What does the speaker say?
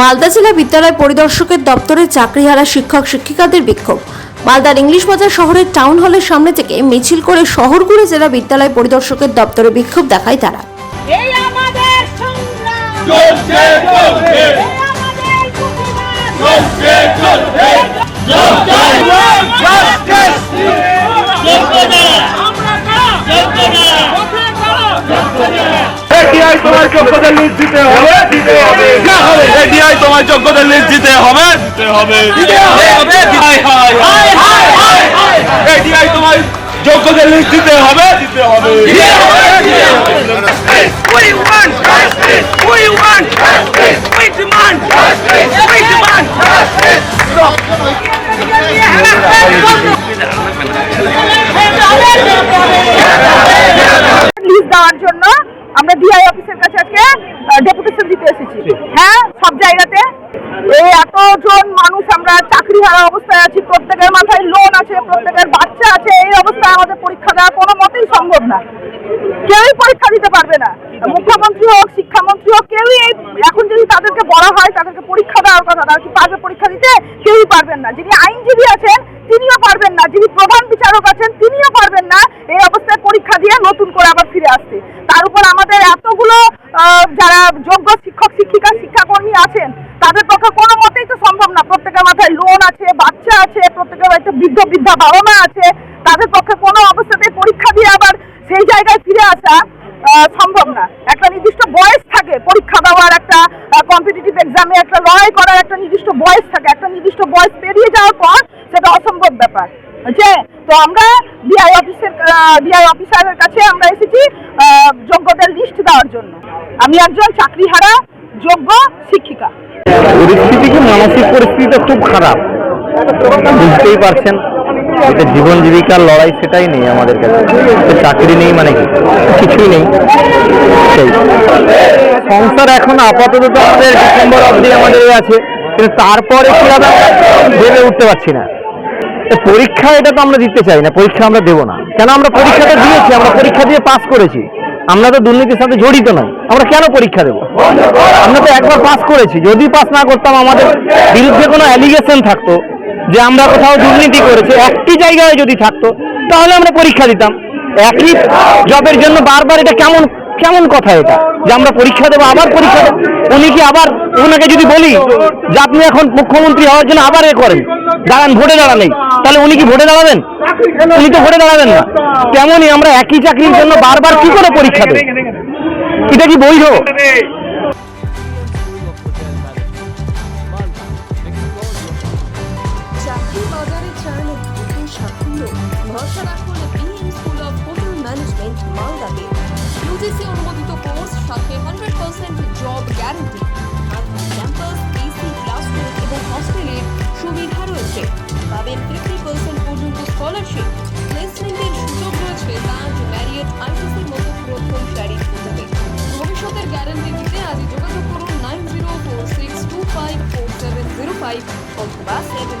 মালদা জেলা বিদ্যালয় পরিদর্শকের দপ্তরে চাকরিহারা শিক্ষক শিক্ষিকাদের বিক্ষোভ। মালদার ইংলিশ বাজার শহরের টাউন হলের সামনে থেকে মিছিল করে শহর জেলা বিদ্যালয় পরিদর্শকের দপ্তরে বিক্ষোভ দেখায় তারা। চলছে তোমার যোগ্যতা লিস্ট দিতে হবে? দিতে হবে। এডিআই তোমার লিস্ট দিতে হবে? দিতে হবে। দিতে হবে। এডিআই তোমার যোগ্যতা লিস্ট দিতে হবে। দিতে হবে। দিতে We want justice. We want justice. We demand justice. We demand justice. List দেওয়ার জন্য আমরা ডিআই অফিসের কাছে আজকে ডেপুটেশন দিতে এসেছি হ্যাঁ সব জায়গাতে এই এতজন মানুষ আমরা চাকরি হারা অবস্থায় আছি প্রত্যেকের মাথায় লোন আছে প্রত্যেকের বাচ্চা আছে এই অবস্থায় আমাদের পরীক্ষা সম্ভব না। কেউই পরীক্ষা দিতে পারবে না। মুখ্যমন্ত্রী হোক, শিক্ষামন্ত্রী হোক, কেউই এখন যদি তাদেরকে বলা হয়, তাদেরকে পরীক্ষা দেওয়ার কথা, তারা কি পারবে পরীক্ষা দিতে? কেউই পারবেন না। যিনি আইনজীবী আছেন, তিনিও পারবেন না। যিনি প্রধান বিচারক আছেন, তিনিও পারবেন না এই অবস্থায় পরীক্ষা দিয়ে নতুন করে আবার ফিরে আসতে। তার উপর আমাদের এতগুলো যারা যোগ্য শিক্ষক, শিক্ষিকা, শিক্ষাকর্মী আছেন, তাদের পক্ষে কোনো মতেই তো সম্ভব না। প্রত্যেকের মাথায় লোন আছে, বাচ্চা আছে, প্রত্যেকের বাড়িতে বৃদ্ধ, বৃদ্ধা বাবা মা আছে, তাদের পক্ষে কোনো অবস্থাতেই পরীক্ষা দিয়ে আবার সেই জায়গায় ফিরে আসা সম্ভব না। একটা নির্দিষ্ট বয়স থাকে পরীক্ষা দেওয়ার একটা কম্পিটিটিভ এক্সামে একটা লড়াই করার একটা নির্দিষ্ট বয়স থাকে। একটা নির্দিষ্ট বয়স পেরিয়ে যাওয়ার পর সেটা অসম্ভব ব্যাপার। বুঝছে তো আমরা ডিআই অফিসের ডিআই অফিসারের কাছে আমরা এসেছি আহ, যোগ্যদের লিস্ট দেওয়ার জন্য। আমি একজন চাকরিহারা যোগ্য শিক্ষিকা। পরিস্থিতি মানসিক পরিস্থিতিটা খুব খারাপ। বুঝতেই পারছেন। এটা জীবন জীবিকার লড়াই সেটাই নেই আমাদের কাছে। চাকরি নেই মানে কি? কিছুই নেই। সংসার এখন আপাতত তো আমাদের ডিসেম্বর অবধি আমাদের আছে। কিন্তু তারপরে কি আমরা ভেবে উঠতে পারছি না। পরীক্ষা এটা তো আমরা দিতে চাই না, পরীক্ষা আমরা দেবো না। কেন আমরা পরীক্ষাটা দিয়েছি, আমরা পরীক্ষা দিয়ে পাস করেছি। আমরা তো দুর্নীতির সাথে জড়িত নই। আমরা কেন পরীক্ষা দেবো? আমরা তো একবার পাস করেছি। যদি পাস না করতাম আমাদের বিরুদ্ধে কোনো অ্যালিগেশন থাকতো। যে আমরা কোথাও দুর্নীতি করেছি, একটি জায়গায় যদি থাকতো, তাহলে আমরা পরীক্ষা দিতাম। একই জবের জন্য বারবার এটা কেমন কেমন কথা এটা? যে আমরা পরীক্ষা দেবো, আবার পরীক্ষা দেবো। উনি কি আবার ওনাকে যদি বলি যে আপনি এখন মুখ্যমন্ত্রী হওয়ার জন্য আবার এ করেন, দাঁড়ান, ভোটে দাঁড়ানেই তাহলে উনি কি ভোটে দাঁড়াবেন? উনি তো ভোটে দাঁড়াবেন না। তেমনই আমরা একই চাকরির জন্য বারবার কি করে পরীক্ষা দেব? এটা কি বৈধ? ইউজিসি অনুমোদিত কোর্স, সাথে hundred percent job guarantee. Campus, AC, classroom এবং হস্টেলের সুবিধা রয়েছে। পাবেন ফিফটি পার্সেন্ট পর্যন্ত স্কলারশিপ, প্লেসমেন্টের সুযোগ রয়েছে তাজ ম্যারিয়েট আইটিসির মতো প্রথম সারির হোটেলে ভবিষ্যতের গ্যারান্টি দিতে আজই যোগাযোগ করুন nine zero four six two five four seven zero five অথবা সেভেন